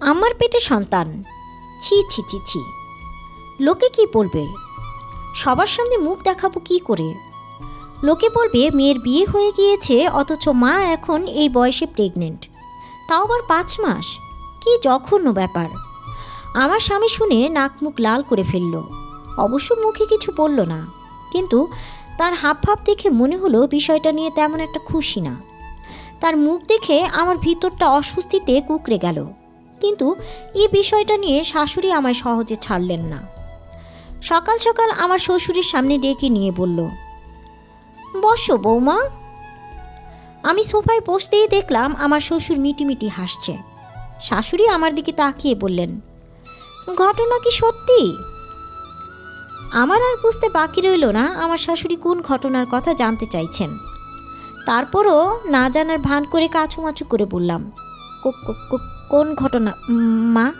আমার পেটে সন্তান। ছি ছি ছি ছি। লোকে কি বলবে? সবার সামনে মুখ দেখাবো কি করে? লোকে বলবে, মেয়ের বিয়ে হয়ে গিয়েছে, অথচ মা এখন এই বয়সে প্রেগনেন্ট তাও আবার পাঁচ মাস? কি জঘন্য ব্যাপার। আমার স্বামী শুনে নাক মুখ লাল করে ফেলল। অবশ্য মুখে কিছু বলল না। কিন্তু তার হাব ভাব দেখে মনে হলো বিষয়টা নিয়ে তেমন একটা খুশি না। তার মুখ দেখে আমার ভিতরটা অস্বস্তিতে কুকড়ে গেল। কিন্তু এই বিষয়টা নিয়ে শাশুড়ি আমায় সহজে ছাড়লেন না। সকাল সকাল আমার শ্বশুরের সামনে ডেকে নিয়ে বলল, বসো বৌমা। আমি সোফায় বসতেই দেখলাম আমার শ্বশুর মিটিমিটি হাসছে। শাশুড়ি আমার দিকে তাকিয়ে বললেন, ঘটনা কি সত্যি? আমার আর বুঝতে বাকি রইল না আমার শাশুড়ি কোন ঘটনার কথা জানতে চাইছেন। তারপরও না জানার ভান করে কাছুমাছু করে বললাম "কো- কো- কো- কোন ঘটনা? মা?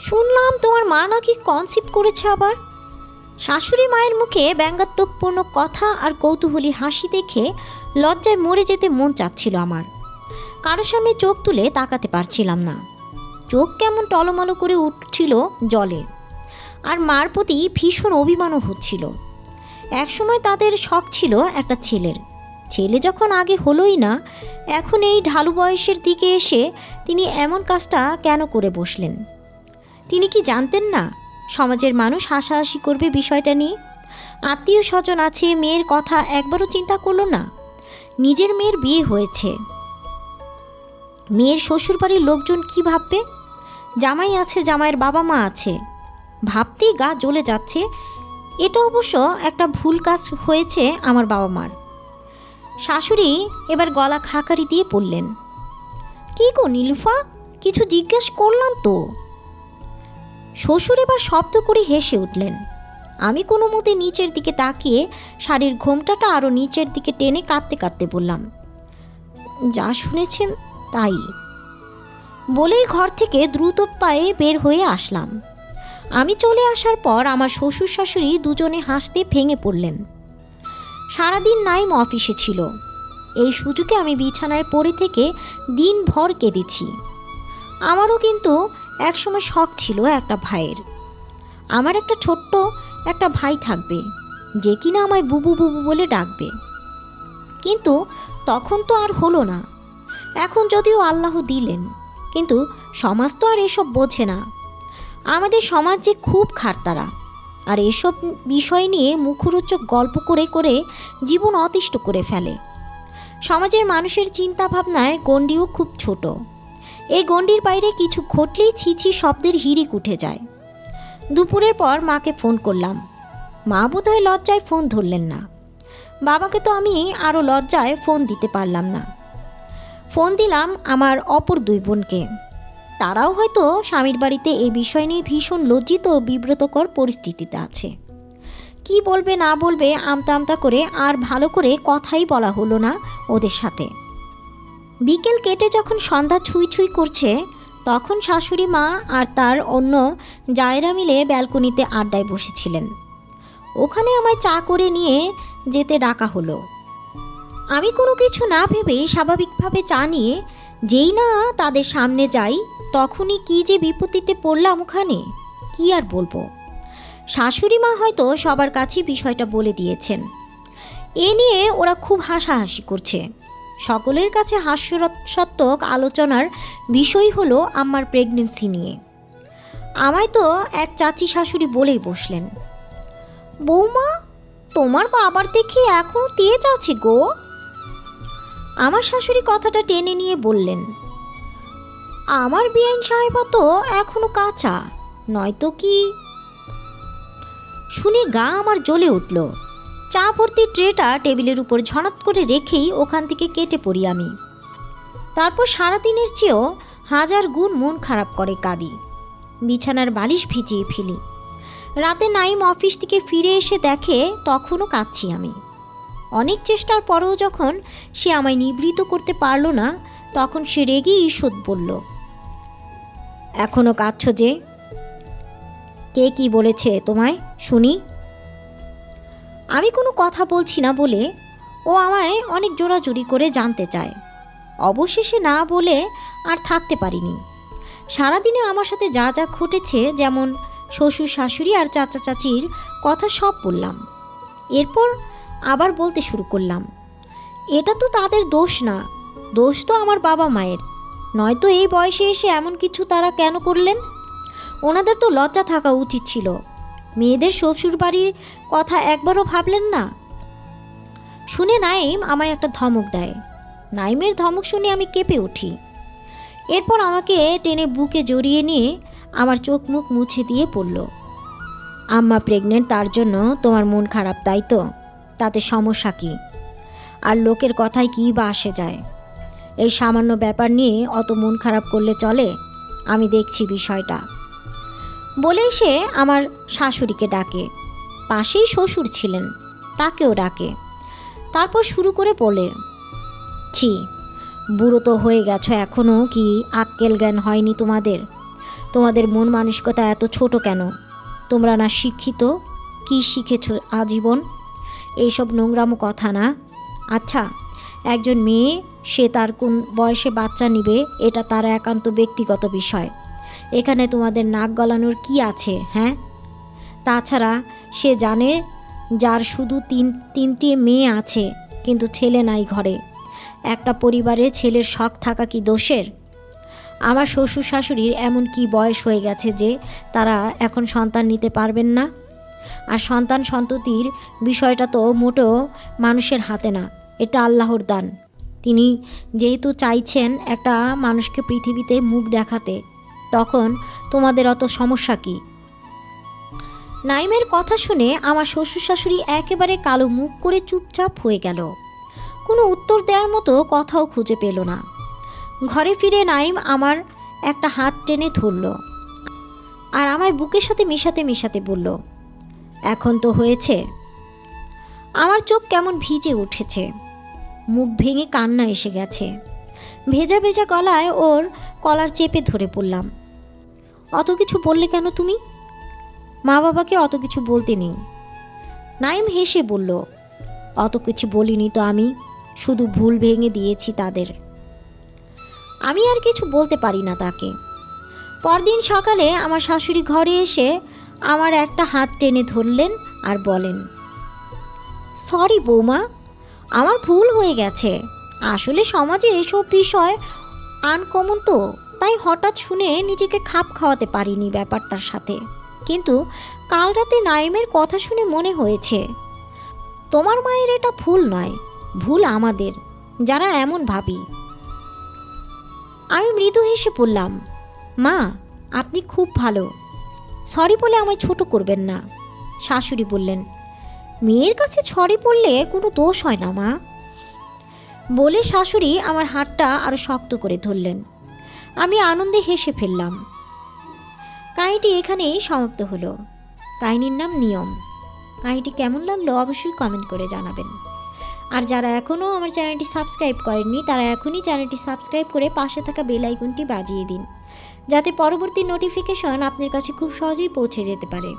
শুনলাম তোমার মা নাকি কনসিপ্ট করেছে আবার। শাশুড়ি মায়ের মুখে ব্যঙ্গাত্মকপূর্ণ কথা আর কৌতূহলী হাসি দেখে লজ্জায় মরে যেতে মন চাচ্ছিল আমার। কারও সামনে চোখ তুলে তাকাতে পারছিলাম না। চোখ কেমন টলমলো করে উঠছিল জলে। আর মার প্রতি ভীষণ অভিমানও হচ্ছিল। একসময় তাদের শখ ছিল একটা ছেলের। ছেলে যখন আগে হলোই না, এখন এই ঢালু বয়সের দিকে এসে তিনি এমন কাজটা কেন করে বসলেন? তিনি কি জানতেন না সমাজের মানুষ হাসাহাসি করবে বিষয়টা নিয়ে? আত্মীয় স্বজন আছে, মেয়ের কথা একবারও চিন্তা করল না? নিজের মেয়ের বিয়ে হয়েছে। মেয়ের শ্বশুরবাড়ির লোকজন কি ভাববে? জামাই আছে, জামাইয়ের বাবা মা আছে। ভাবতেই গা জ্বলে যাচ্ছে। এটা অবশ্য একটা ভুল কাজ হয়েছে আমার বাবা মার। শাশুড়ি এবার গলা খাকারি দিয়ে পড়লেন কি গো নীলুফা, কিছু জিজ্ঞেস করলাম তো? শ্বশুর এবার শব্দ করে হেসে উঠলেন, আমি কোনো মতে নিচের দিকে তাকিয়ে শাড়ির ঘোমটাটা আরও নিচের দিকে টেনে কাঁদতে কাঁদতে বললাম, যা শুনেছেন তাই। বলেই ঘর থেকে দ্রুত পায়ে বের হয়ে আসলাম। আমি চলে আসার পর আমার শ্বশুর শাশুড়ি দুজনে হাসতে ভেঙে পড়লেন সারাদিন নাইম অফিসে ছিল। এই সুযোগে আমি বিছানায় পড়ে থেকে দিনভর কেঁদেছি। আমারও কিন্তু একসময় শখ ছিল একটা ভাইয়ের। আমার একটা ছোট্ট একটা ভাই থাকবে, যে কিনা আমায় বুবু বুবু বলে ডাকবে। কিন্তু তখন তো আর হলো না। এখন যদিও আল্লাহ দিলেন, কিন্তু সমাজ তো আর এসব বোঝে না। আমাদের সমাজ যে খুব খারতারা আর এসব বিষয় নিয়ে মুখরোচক গল্প করে করে জীবন অতিষ্ঠ করে ফেলে। সমাজের মানুষের চিন্তা ভাবনায় গণ্ডিও খুব ছোট। এই গণ্ডির বাইরে কিছু ঘটলেই ছিছি শব্দের হিরিক উঠে যায়। দুপুরের পর মাকে ফোন করলাম। মা বোধহয় লজ্জায় ফোন ধরলেন না। বাবাকে তো আমি আরও লজ্জায় ফোন দিতে পারলাম না। ফোন দিলাম আমার অপর দুই বোনকে। তারাও হয়তো স্বামীর বাড়িতে এই বিষয় নিয়ে ভীষণ লজ্জিত ও বিব্রতকর পরিস্থিতিতে আছে। কি বলবে, না বলবে, আমতা আমতা করে আর ভালো করে কথাই বলা হলো না ওদের সাথে। বিকেল কেটে যখন সন্ধ্যা ছুঁই ছুঁই করছে, তখন শাশুড়ি মা আর তার অন্য জায়রা মিলে ব্যালকনিতে আড্ডায় বসেছিলেন। ওখানে আমায় চা করে নিয়ে যেতে ডাকা হলো। আমি কোনো কিছু না ভেবেই স্বাভাবিকভাবে চা নিয়ে যেই না তাদের সামনে যাই তখনই কি যে বিপত্তিতে পড়লাম ওখানে? কি আর বলব? শাশুড়ি মা হয়তো সবার কাছে বিষয়টা বলে দিয়েছেন। এ নিয়ে ওরা খুব হাসাহাসি করছে। সকলের কাছে হাস্যরসাত্মক আলোচনার বিষয় হলো আমার প্রেগনেন্সি নিয়ে। আমায় তো এক চাচি শাশুড়ি বলেই বসলেন। বৌমা, তোমার বাবার দেখি এখনও তেজ আছে গো। আমার শাশুড়ি কথাটা টেনে নিয়ে বললেন। আমার বিআইন সাহেবা তো এখনও কাঁচা, নয়তো কি? শুনে গা আমার জ্বলে উঠল। চা ভর্তি ট্রেটা টেবিলের উপর ঝনাত করে রেখেই ওখান থেকে কেটে পড়ি আমি। তারপর সারাদিনের চেয়েও হাজার গুণ মন খারাপ করে কাঁদি। বিছানার বালিশ ভিজিয়ে ফেলি। রাতে নাইম অফিস থেকে ফিরে এসে দেখে তখনও কাঁদছি আমি। অনেক চেষ্টার পরেও যখন সে আমায় নিবৃত করতে পারল না তখন সে রেগে ঈষৎ বলল এখনও কাঁদছ যে? কে কি বলেছে তোমায়? শুনি। আমি কোনো কথা বলছি না বলে ও আমায় অনেক জোরাজুরি করে জানতে চায়। অবশেষে না বলে আর থাকতে পারিনি। সারাদিনে আমার সাথে যা যা ঘটেছে, যেমন শ্বশুর শাশুড়ি আর চাচা চাচির কথা সব বললাম। এরপর আবার বলতে শুরু করলাম, এটা তো তাদের দোষ না। দোষ তো আমার বাবা মায়ের। নয়তো এই বয়সে এসে এমন কিছু তারা কেন করলেন? ওনাদের তো লজ্জা থাকা উচিত ছিল। মেয়েদের শ্বশুর বাড়ির কথা একবারও ভাবলেন না? শুনে নাইম আমায় একটা ধমক দেয়। নাইমের ধমক শুনে আমি কেঁপে উঠি। এরপর আমাকে টেনে বুকে জড়িয়ে নিয়ে আমার চোখ মুখ মুছে দিয়ে পড়ল। আম্মা প্রেগনেন্ট, তার জন্য তোমার মন খারাপ, তাই তো? তাতে সমস্যা কী? আর লোকের কথায় কী বা আসে যায়? এই সামান্য ব্যাপার নিয়ে অত মন খারাপ করলে চলে? আমি দেখছি বিষয়টা। বলেই সে আমার শাশুড়িকে ডাকে। পাশেই শ্বশুর ছিলেন, তাকেও ডাকে। তারপর শুরু করে বলে, ছি, বুড়ো তো হয়ে গেছো এখনও কি আক্কেল জ্ঞান হয়নি তোমাদের? তোমাদের মন মানসিকতা এত ছোট কেন? তোমরা না শিক্ষিত? কি শিখেছ আজীবন? এইসব নোংরামো কথা না? আচ্ছা একজন মেয়ে সে তার কোন বয়সে বাচ্চা নিবে, এটা তার একান্ত ব্যক্তিগত বিষয়। এখানে তোমাদের নাক গলানোর কি আছে হ্যাঁ? তাছাড়া সে জানে যার শুধু তিন, তিনটি মেয়ে আছে, কিন্তু ছেলে নাই ঘরে। একটা পরিবারে ছেলের শখ থাকা কি দোষের? আমার শ্বশুর শাশুড়ির এমন কি বয়স হয়ে গেছে যে তারা এখন সন্তান নিতে পারবেন না? আর সন্তান সন্ততির বিষয়টা তো মোটেও মানুষের হাতে না, এটা আল্লাহর দান। তিনি যেহেতু চাইছেন একটা মানুষকে পৃথিবীতে মুখ দেখাতে, তখন তোমাদের অত সমস্যা কি? নাইমের কথা শুনে আমার শ্বশুর শাশুড়ি একেবারে কালো মুখ করে চুপচাপ হয়ে গেল। কোনো উত্তর দেওয়ার মতো কথাও খুঁজে পেল না। ঘরে ফিরে নাইম আমার একটা হাত টেনে ধরল আর আমায় বুকের সাথে মিশাতে মিশাতে বলল, এখন তো হয়েছে। আমার চোখ কেমন ভিজে উঠেছে। মুখ ভেঙে কান্না এসে গেছে। ভেজা ভেজা গলায় ওর কলার চেপে ধরে পড়লাম। অত কিছু বললে কেন তুমি? মা বাবাকে অত কিছু বলতে নেই। নাইম হেসে বলল, অত কিছু বলিনি তো আমি, শুধু ভুল ভেঙে দিয়েছি তাদের। আমি আর কিছু বলতে পারি না তাকে। পরদিন সকালে আমার শাশুড়ি ঘরে এসে আমার একটা হাত টেনে ধরলেন আর বলেন, সরি বৌমা আমার ভুল হয়ে গেছে। আসলে সমাজে এসব বিষয় আনকমন তো, তাই হঠাৎ শুনে নিজেকে খাপ খাওয়াতে পারিনি ব্যাপারটার সাথে। কিন্তু কাল রাতে নাইমের কথা শুনে মনে হয়েছে, তোমার মায়ের এটা ভুল নয়, ভুল আমাদের, যারা এমন ভাবি। আমি মৃদু হেসে পড়লাম মা, আপনি খুব ভালো। সরি বলে আমায় ছোট করবেন না। শাশুড়ি বললেন মেয়ের কাছে ছড়ে পড়লে কোনো দোষ হয় না, মা। বলে শাশুড়ি আমার হাতটা আরও শক্ত করে ধরলেন। আমি আনন্দে হেসে ফেললাম। কাহিনীটি এখানেই সমাপ্ত হলো। কাহিনীর নাম নিয়ম। কাহিনীটি কেমন লাগল অবশ্যই কমেন্ট করে জানাবেন। আর যারা এখনও আমার চ্যানেলটি সাবস্ক্রাইব করেননি, তারা এখনই চ্যানেলটি সাবস্ক্রাইব করে পাশে থাকা বেল আইকনটি বাজিয়ে দিন। যাতে পরবর্তী নোটিফিকেশন আপনার কাছে খুব সহজেই পৌঁছে যেতে পারে।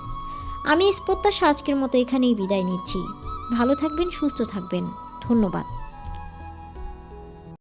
আমি স্পত্তা আজকের মতো এখানেই বিদায় নিচ্ছি। ভালো থাকবেন সুস্থ থাকবেন। ধন্যবাদ।